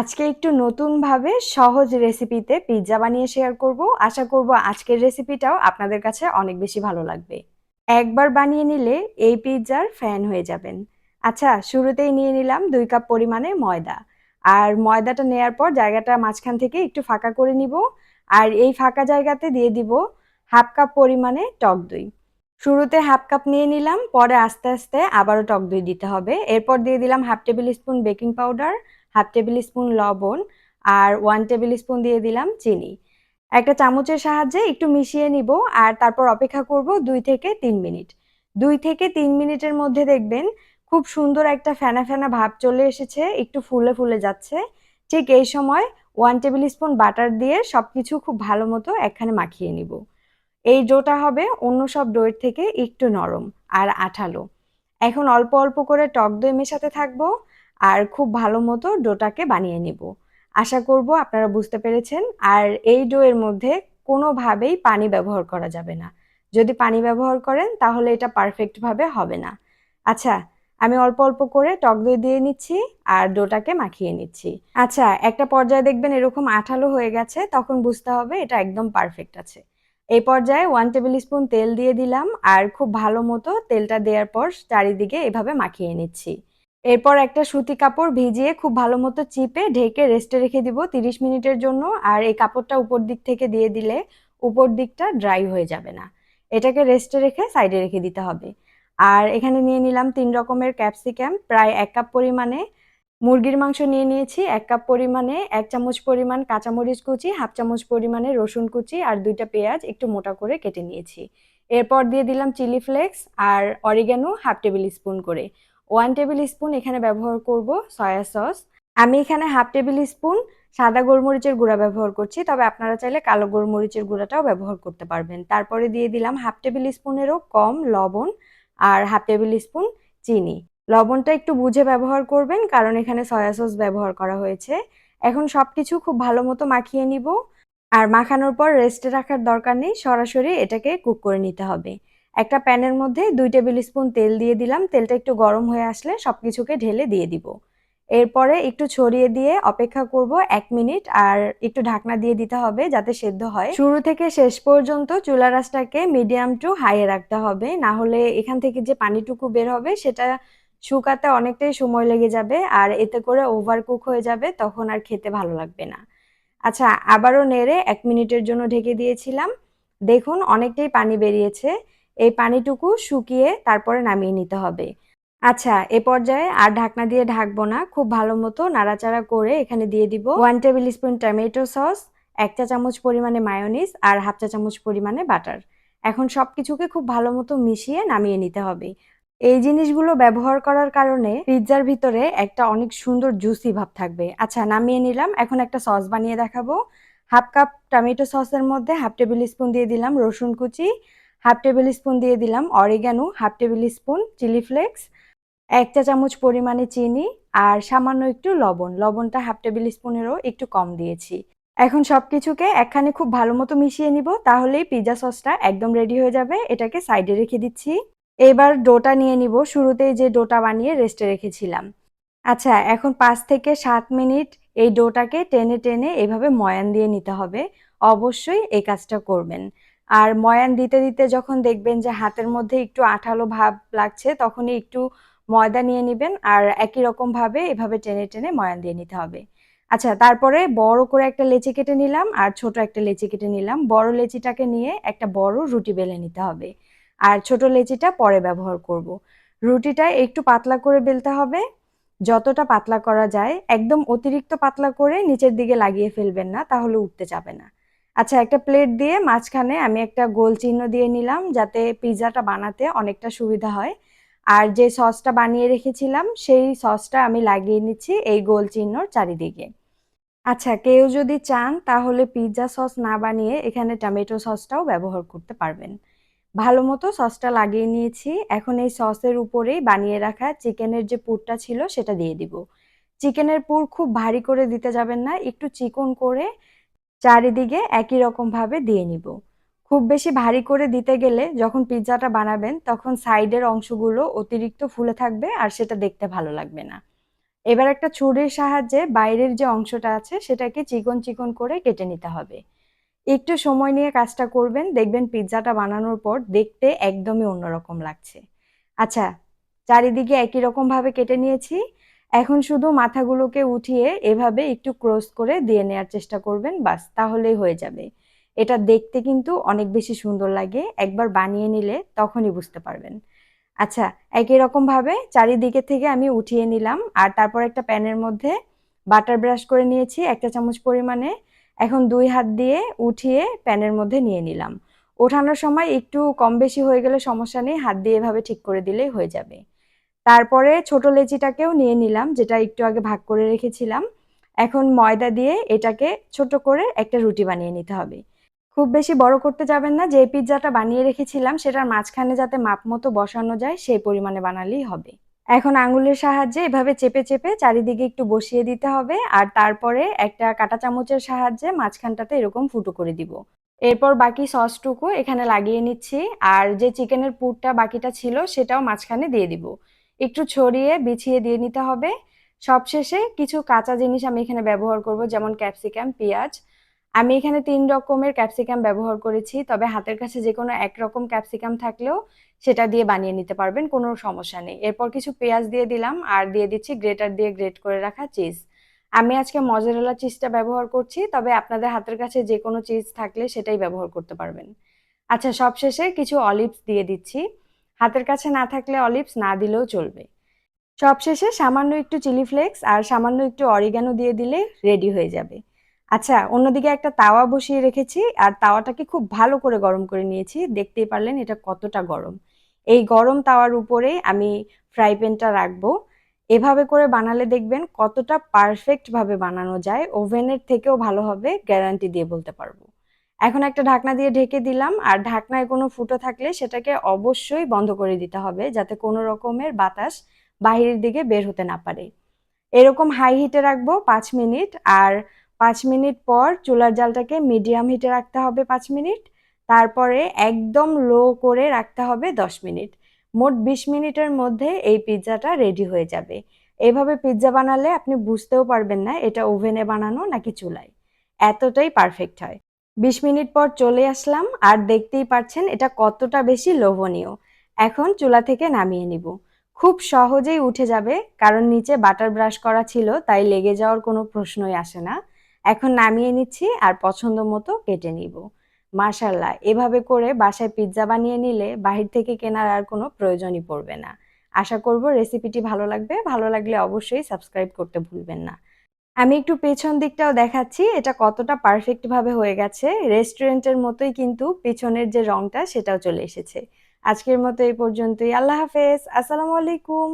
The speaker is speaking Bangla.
আজকে একটু নতুনভাবে সহজ রেসিপিতে পিৎজা বানিয়ে শেয়ার করব। আশা করব আজকের রেসিপিটাও আপনাদের কাছে অনেক বেশি ভালো লাগবে। একবার বানিয়ে নিলে এই পিৎজার ফ্যান হয়ে যাবেন। আচ্ছা শুরুতেই নিয়ে নিলাম দুই কাপ পরিমাণে ময়দা। আর ময়দাটা নেয়ার পর জায়গাটা মাঝখান থেকে একটু ফাঁকা করে নিব। আর এই ফাঁকা জায়গাতে দিয়ে দিব হাফ কাপ পরিমাণে টক দই। শুরুতে হাফ কাপ নিয়ে নিলাম, পরে আস্তে আস্তে আবারও টক দই দিতে হবে। এরপর দিয়ে দিলাম half tablespoon baking powder. Half tablespoon লবণ আর ওয়ান টেবিল স্পুন দিয়ে দিলাম চিনি। একটা চামচের সাহায্যে একটু মিশিয়ে নিব আর তারপর অপেক্ষা করব দুই থেকে তিন মিনিট। দুই থেকে তিন মিনিটের মধ্যে দেখবেন খুব সুন্দর একটা ফেনা ফেনা ভাব চলে এসেছে, একটু ফুলে ফুলে যাচ্ছে। ঠিক এই সময় ওয়ান টেবিল স্পুন বাটার দিয়ে সব কিছু খুব ভালো মতো একখানে মাখিয়ে নিব। এই ডোটা হবে অন্য সব ডোয়ের থেকে একটু নরম আর আঠালো। এখন অল্প অল্প করে টক দই মেশাতে থাকব। আর খুব ভালো মতো ডোটাকে বানিয়ে নেব। আশা করব আপনারা বুঝতে পেরেছেন। আর এই ডো এর মধ্যে কোনোভাবেই পানি ব্যবহার করা যাবে না। যদি পানি ব্যবহার করেন, তাহলে এটা পারফেক্টভাবে হবে না। আচ্ছা আমি অল্প অল্প করে টক দই দিয়ে নিচ্ছি আর ডোটাকে মাখিয়ে নিচ্ছি। আচ্ছা একটা পর্যায়ে দেখবেন এরকম আঠালো হয়ে গেছে, তখন বুঝতে হবে এটা একদম পারফেক্ট আছে। এই পর্যায়ে ওয়ান টেবিল স্পুন তেল দিয়ে দিলাম আর খুব ভালো মতো তেলটা দেওয়ার পর চারিদিকে এভাবে মাখিয়ে নিচ্ছি। এরপর একটা সুতি কাপড় ভিজিয়ে খুব ভালো মতো চিপে ঢেকে রেস্টে রেখে দিব তিরিশ মিনিটের জন্য। আর এই কাপড়টা উপর দিক থেকে দিয়ে দিলে উপর দিকটা ড্রাই হয়ে যাবে না। এটাকে রেস্টে রেখে সাইডে রেখে দিতে হবে। আর এখানে নিয়ে নিলাম তিন রকমের ক্যাপসিকাম প্রায় এক কাপ পরিমাণে মুরগির মাংস নিয়ে নিয়েছি, এক কাপ পরিমাণে এক চামচ পরিমাণ কাঁচামরিচ কুচি, হাফ চামচ পরিমাণে রসুন কুচি আর দুইটা পেঁয়াজ একটু মোটা করে কেটে নিয়েছি। এরপর দিয়ে দিলাম চিলি ফ্লেক্স আর অরিগ্যানো হাফ টেবিল স্পুন করে। ওয়ান টেবিল স্পুন এখানে ব্যবহার করব সয়া সস আমি এখানে হাফ টেবিল স্পুন সাদা গোলমরিচের গুঁড়া ব্যবহার করছি, তবে আপনারা চাইলে কালো গোলমরিচের গুঁড়াটাও ব্যবহার করতে পারবেন। তারপরে দিয়ে দিলাম হাফ টেবিল স্পুনেরও কম লবণ আর হাফ টেবিল স্পুন চিনি। লবণটা একটু বুঝে ব্যবহার করবেন, কারণ এখানে সয়া সস ব্যবহার করা হয়েছে। এখন সব কিছু খুব ভালো মতো মাখিয়ে নিব। আর মাখানোর পর রেস্টে রাখার দরকার নেই, সরাসরি এটাকে কুক করে নিতে হবে। একটা প্যানের মধ্যে দুই টেবিল স্পুন তেল দিয়ে দিলাম। তেলটা একটু গরম হয়ে আসলে সব কিছুকে ঢেলে দিয়ে দিব। এরপরে একটু ছড়িয়ে দিয়ে অপেক্ষা করব এক মিনিট আর একটু ঢাকনা দিয়ে দিতে হবে যাতে সেদ্ধ হয়। শুরু থেকে শেষ পর্যন্ত চুলা রাসটাকে মিডিয়াম টু হাইয়ে রাখতে হবে। না হলে এখান থেকে যে পানিটুকু বের হবে সেটা শুকাতে অনেকটাই সময় লেগে যাবে আর এতে করে ওভার কুক হয়ে যাবে, তখন আর খেতে ভালো লাগবে না। আচ্ছা আবারও নেড়ে এক মিনিটের জন্য ঢেকে দিয়েছিলাম। দেখুন, অনেকটাই পানি বেরিয়েছে। এই পানিটুকু শুকিয়ে তারপরে নামিয়ে নিতে হবে। আচ্ছা এ পর্যায়ে আর ঢাকনা দিয়ে ঢাকবো না। খুব ভালো মতো নাড়াচাড়া করে এখানে দিয়ে দিব one table spoon tomato sauce এক চা চামচ পরিমাণে মায়োনিজ আর হাফ চা চামচ পরিমাণে বাটার এখন সব কিছুকে খুব ভালো মতো মিশিয়ে নামিয়ে নিতে হবে। এই জিনিসগুলো ব্যবহার করার কারণে পিৎজার ভিতরে একটা অনেক সুন্দর জুসি ভাব থাকবে। আচ্ছা নামিয়ে নিলাম। এখন একটা সস বানিয়ে দেখাবো। হাফ কাপ টমেটো সসের মধ্যে হাফ টেবিল স্পুন দিয়ে দিলাম রসুন কুচি। হাফ টেবিল স্পুন দিয়ে দিলাম oregano, half tablespoon, chilli flakes, এক চা চামচ পরিমাণে চিনি আর সামান্য একটু লবণ। লবণটা হাফ টেবিল স্পুনেরও একটু কম দিয়েছি। এখন সব কিছুকে একখানে খুব ভালো মতো মিশিয়ে নিব, তাহলেই পিৎজা সসটা একদম রেডি হয়ে যাবে। এটাকে সাইডে রেখে দিচ্ছি। এবার ডোটা নিয়ে নিব। শুরুতেই যে ডোটা বানিয়ে রেস্টে রেখেছিলাম। আচ্ছা এখন পাঁচ থেকে সাত মিনিট এই ডোটাকে টেনে টেনে এভাবে ময়ান দিয়ে নিতে হবে। অবশ্যই এই কাজটা করবেন। আর ময়ান দিতে দিতে যখন দেখবেন যে হাতের মধ্যে একটু আঠালো ভাব লাগছে, তখনই একটু ময়দা নিয়ে নেবেন আর একই রকম ভাবে এভাবে টেনে টেনে ময়ান দিয়ে নিতে হবে। আচ্ছা তারপরে বড় করে একটা লেচি কেটে নিলাম আর ছোট একটা লেচি কেটে নিলাম। বড় লেচিটাকে নিয়ে একটা বড় রুটি বেলে নিতে হবে। আর ছোট লেচিটা পরে ব্যবহার করব। রুটিটা একটু পাতলা করে বেলতে হবে। যতটা পাতলা করা যায়, একদম অতিরিক্ত পাতলা করে নিচের দিকে লাগিয়ে ফেলবেন না, তাহলে উঠতে যাবে না। আচ্ছা একটা প্লেট দিয়ে মাঝখানে আমি একটা গোল চিহ্ন দিয়ে নিলাম যাতে পিৎজাটা বানাতে অনেকটা সুবিধা হয়। আর যে সসটা বানিয়ে রেখেছিলাম, সেই সসটা আমি লাগিয়ে নিচ্ছি এই গোল চিহ্নর চারিদিকে। আচ্ছা কেউ যদি চান তাহলে পিৎজা সস না বানিয়ে এখানে টমেটো সসটাও ব্যবহার করতে পারবেন। ভালো মতো সসটা লাগিয়ে নিয়েছি। এখন এই সসের উপরেই বানিয়ে রাখা চিকেনের যে পুরটা ছিল সেটা দিয়ে দিব। চিকেনের পুর খুব ভারী করে দিতে যাবেন না, একটু চিকন করে চারিদিকে একই রকমভাবে দিয়ে নিব। খুব বেশি ভারী করে দিতে গেলে যখন পিৎজাটা বানাবেন তখন সাইডের অংশগুলো অতিরিক্ত ফুলে থাকবে আর সেটা দেখতে ভালো লাগবে না। এবার একটা ছুরির সাহায্যে বাইরের যে অংশটা আছে সেটাকে চিকন চিকন করে কেটে নিতে হবে। একটু সময় নিয়ে কাজটা করবেন, দেখবেন পিৎজাটা বানানোর পর দেখতে একদমই অন্যরকম লাগছে। আচ্ছা চারিদিকে একই রকম ভাবে কেটে নিয়েছি। এখন শুধু মাথাগুলোকে উঠিয়ে এভাবে একটু ক্রস করে দিয়ে নেওয়ার চেষ্টা করবেন, বাস তাহলেই হয়ে যাবে। এটা দেখতে কিন্তু অনেক বেশি সুন্দর লাগে, একবার বানিয়ে নিলে তখনই বুঝতে পারবেন। আচ্ছা একই রকম ভাবে চারিদিকে থেকে আমি উঠিয়ে নিলাম, আর তারপর একটা প্যানের মধ্যে বাটার ব্রাশ করে নিয়েছি একটা চামচ পরিমাণে। এখন দুই হাত দিয়ে উঠিয়ে প্যানের মধ্যে নিয়ে নিলাম। ওঠানোর সময় একটু কম বেশি হয়ে গেলে সমস্যা নেই, হাত দিয়ে এভাবে ঠিক করে দিলেই হয়ে যাবে। তারপরে ছোট লেচিটাকেও নিয়ে নিলাম, যেটা একটু আগে ভাগ করে রেখেছিলাম। এখন ময়দা দিয়ে এটাকে ছোট করে একটা রুটি বানিয়ে নিতে হবে। খুব বেশি বড় করতে যাবেন না, যে পিৎজাটা বানিয়ে রেখেছিলাম, সেটার মাঝখানে যাতে মাপ মতো বসানো যায়, সেই পরিমাণে বানালেই হবে। এখন আঙুলের সাহায্যে এভাবে চেপে চেপে চারিদিকে একটু বসিয়ে দিতে হবে, আর তারপরে একটা কাঁটা চামচের সাহায্যে মাঝখানটাতে এরকম ফুটো করে দিব। এরপর বাকি সসটুকু এখানে লাগিয়ে নিচ্ছি, আর যে চিকেনের পুরটা বাকিটা ছিল, সেটাও মাঝখানে দিয়ে দিব। একটু ছড়িয়ে বিছিয়ে দিয়ে নিতে হবে। সবশেষে কিছু কাঁচা জিনিস আমি এখানে ব্যবহার করব, যেমন ক্যাপসিকাম, পেঁয়াজ। আমি এখানে তিন রকমের ক্যাপসিকাম ব্যবহার করেছি, তবে হাতের কাছে যে কোনো এক রকম ক্যাপসিকাম থাকলেও সেটা দিয়ে বানিয়ে নিতে পারবেন, কোনো সমস্যা নেই। এরপর কিছু পেঁয়াজ দিয়ে দিলাম, আর দিয়ে দিচ্ছি গ্রেটার দিয়ে গ্রেট করে রাখা চিজ। আমি আজকে মজারেলা চিজটা ব্যবহার করছি, তবে আপনাদের হাতের কাছে যে কোনো চিজ থাকলে সেটাই ব্যবহার করতে পারবেন। আচ্ছা সবশেষে কিছু অলিভস দিয়ে দিচ্ছি। হাতের কাছে না থাকলে অলিভস না দিলেও চলবে। সবশেষে সামান্য একটু চিলি ফ্লেক্স আর সামান্য একটু অরিগানো দিয়ে দিলে রেডি হয়ে যাবে। আচ্ছা অন্যদিকে একটা তাওয়া বসিয়ে রেখেছি আর তাওয়াটাকে খুব ভালো করে গরম করে নিয়েছি। দেখতেই পারলেন এটা কতটা গরম। এই গরম তাওয়ার উপরে আমি ফ্রাই প্যানটা রাখব। এভাবে করে বানালে দেখবেন কতটা পারফেক্টভাবে বানানো যায়। ওভেনের থেকেও ভালো হবে, গ্যারান্টি দিয়ে বলতে পারব। এখন একটা ঢাকনা দিয়ে ঢেকে দিলাম, আর ঢাকনায় কোনো ফুটো থাকলে সেটাকে অবশ্যই বন্ধ করে দিতে হবে যাতে কোনো রকমের বাতাস বাহিরের দিকে বের হতে না পারে। এরকম হাই হিটে রাখব পাঁচ মিনিট, আর পাঁচ মিনিট পর চুলার জালটাকে মিডিয়াম হিটে রাখতে হবে পাঁচ মিনিট, তারপরে একদম লো করে রাখতে হবে দশ মিনিট। মোট বিশ মিনিটের মধ্যে এই পিৎজাটা রেডি হয়ে যাবে। এভাবে পিৎজা বানালে আপনি বুঝতেও পারবেন না এটা ওভেনে বানানো নাকি চুলায়। এতটাই পারফেক্ট হয়। বিশ মিনিট পর চলে আসলাম আর দেখতেই পাচ্ছেন এটা কতটা বেশি লোভনীয়। এখন চুলা থেকে নামিয়ে নিব। খুব সহজেই উঠে যাবে, কারণ নিচে বাটার ব্রাশ করা ছিল, তাই লেগে যাওয়ার কোনো প্রশ্নই আসে না। এখন নামিয়ে নিচ্ছি আর পছন্দ মতো কেটে নিব। মার্শাল্লাহ এভাবে করে বাসায় পিৎজা বানিয়ে নিলে বাহির থেকে কেনার আর কোনো প্রয়োজনই পড়বে না। আশা করব রেসিপিটি ভালো লাগবে। ভালো লাগলে অবশ্যই সাবস্ক্রাইব করতে ভুলবেন না। আমি একটু পেছন দিকটাও দেখাচ্ছি, এটা কতটা পারফেক্টভাবে হয়ে গেছে। রেস্টুরেন্টের মতোই কিন্তু পেছনের যে রংটা সেটাও চলে এসেছে। আজকের মতো এই পর্যন্তই। আল্লাহ হাফেজ। আসসালামু আলাইকুম।